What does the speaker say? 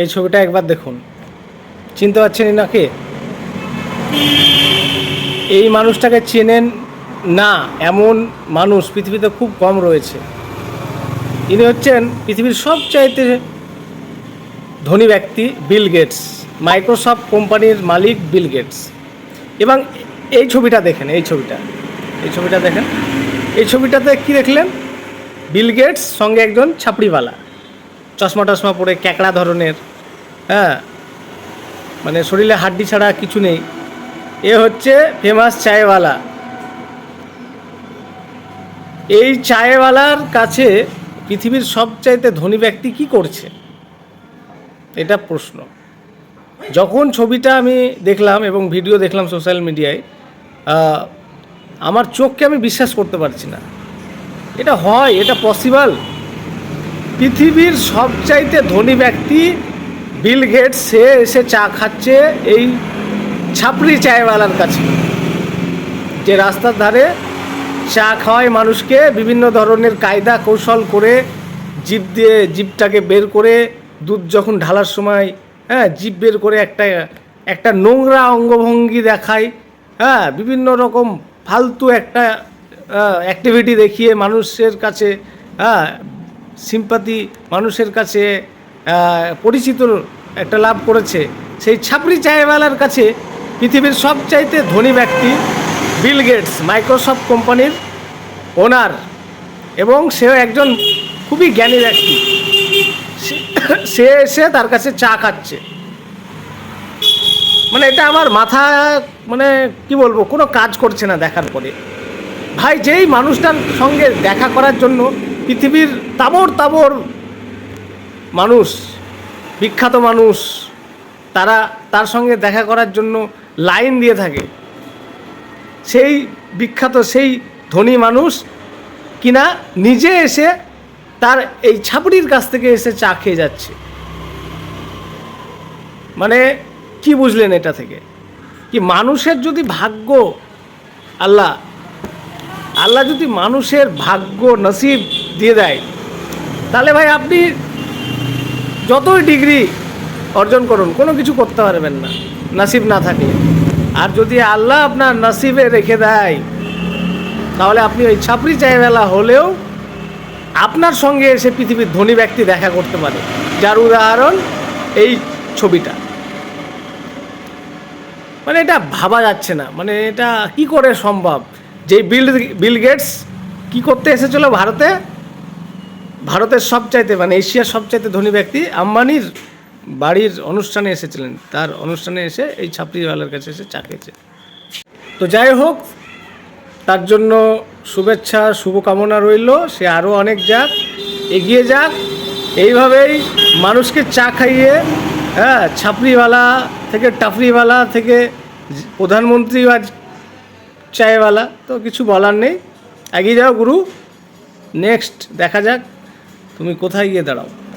এই ছবিটা একবার দেখুন। চিনতে পারছেন নাকি এই মানুষটাকে চেনেন না এমন মানুষ পৃথিবীতে খুব কম রয়েছে। ইনি হচ্ছেন পৃথিবীর সবচাইতে ধনী ব্যক্তি বিল গেটস, মাইক্রোসফট কোম্পানির মালিক বিল গেটস। এবং এই ছবিটা দেখেন, এই ছবিটা এই ছবিটা দেখেন। এই ছবিটাতে কি দেখলেন? বিল গেটস সঙ্গে একজন ছাপড়িওয়ালা। চশমা টশমা পরে ক্যাকড়া ধরনের হ্যাঁ? মানে শরীরে হাড্ডি ছাড়া কিছু নেই। এ হচ্ছে ফেমাস চায়ওয়ালা। এই চায়ওয়ালার কাছে পৃথিবীর সবচাইতে ধনী ব্যক্তি কি করছে? এটা প্রশ্ন। যখন ছবিটা আমি দেখলাম এবং ভিডিও দেখলাম সোশ্যাল মিডিয়ায় আমার চোখকে আমি বিশ্বাস করতে পারছি না। এটা হয়, এটা পসিবল পৃথিবীর সবচাইতে ধনী ব্যক্তি বিল গেটস, সে এসে চা খাচ্ছে এই ছাপড়ি চায়ওয়ালার কাছে। যে রাস্তার ধারে চা খাওয়ায় মানুষকে বিভিন্ন ধরনের কায়দা কৌশল করে জিপ দিয়ে, জিপটাকে বের করে, দুধ যখন ঢালার সময় হ্যাঁ জিপ বের করে একটা একটা নোংরা অঙ্গভঙ্গি দেখায় হ্যাঁ বিভিন্ন রকম ফালতু একটা অ্যাক্টিভিটি দেখিয়ে মানুষের কাছে হ্যাঁ সিম্পাতি মানুষের কাছে পরিচিত একটা লাভ করেছে। সেই ছাপড়ি চায়ওয়ালার কাছে পৃথিবীর সবচাইতে ধনী ব্যক্তি বিল গেটস, মাইক্রোসফট কোম্পানির ওনার এবং সেও একজন খুবই জ্ঞানী ব্যক্তি। সে- এসে তার কাছে চা খাচ্ছে। মানে এটা আমার মাথা মানে কি বলব, কোনো কাজ করছে না দেখার পরে। ভাই, যেই মানুষটার সঙ্গে দেখা করার জন্য পৃথিবীর তাবর তাবর মানুষ, বিখ্যাত মানুষ, তারা তার সঙ্গে দেখা করার জন্য লাইন দিয়ে থাকে। সেই বিখ্যাত, সেই ধনী মানুষ কিনা নিজে এসে তার এই ছাপড়ির কাছ থেকে এসে চা খেয়ে যাচ্ছে। মানে কি বুঝলেন এটা থেকে? কি মানুষের যদি ভাগ্য, আল্লাহ আল্লাহ যদি মানুষের ভাগ্য, নসিব দিয়ে দেয়। তাহলে ভাই আপনি যতই ডিগ্রি অর্জন করুন, কোনো কিছু করতে পারবেন না, নাসিব না থাকে। আর যদি আল্লাহ আপনার নাসিবে রেখে দেয়, তাহলে আপনি ওই ছাপড়ি চাইবেলা হলেও আপনার সঙ্গে এসে পৃথিবীর ধনী ব্যক্তি দেখা করতে পারে, যার উদাহরণ এই ছবিটা। মানে এটা ভাবা যাচ্ছে না মানে এটা কি করে সম্ভব? যে বিল বিল গেটস কী করতে এসেছিল ভারতে? ভারতের সবচাইতে মানে এশিয়ার সবচাইতে ধনী ব্যক্তি আম্বানির বাড়ির অনুষ্ঠানে এসেছিলেন। তার অনুষ্ঠানে এসে এই ছাপড়িওয়ালার কাছে এসে চা খেয়েছে। তো যাই হোক, তার জন্য শুভেচ্ছা, শুভকামনা রইল। সে আরও অনেক যাক, এগিয়ে যাক। এইভাবেই মানুষকে চা খাইয়ে হ্যাঁ ছাপড়িওয়ালা থেকে টাফরিওয়ালা থেকে প্রধানমন্ত্রী আজ চায়ওয়ালা, তো কিছু বলার নেই। এগিয়ে যাও গুরু। নেক্সট দেখা যাক। তুমি কোথায় গিয়ে দাঁড়াও?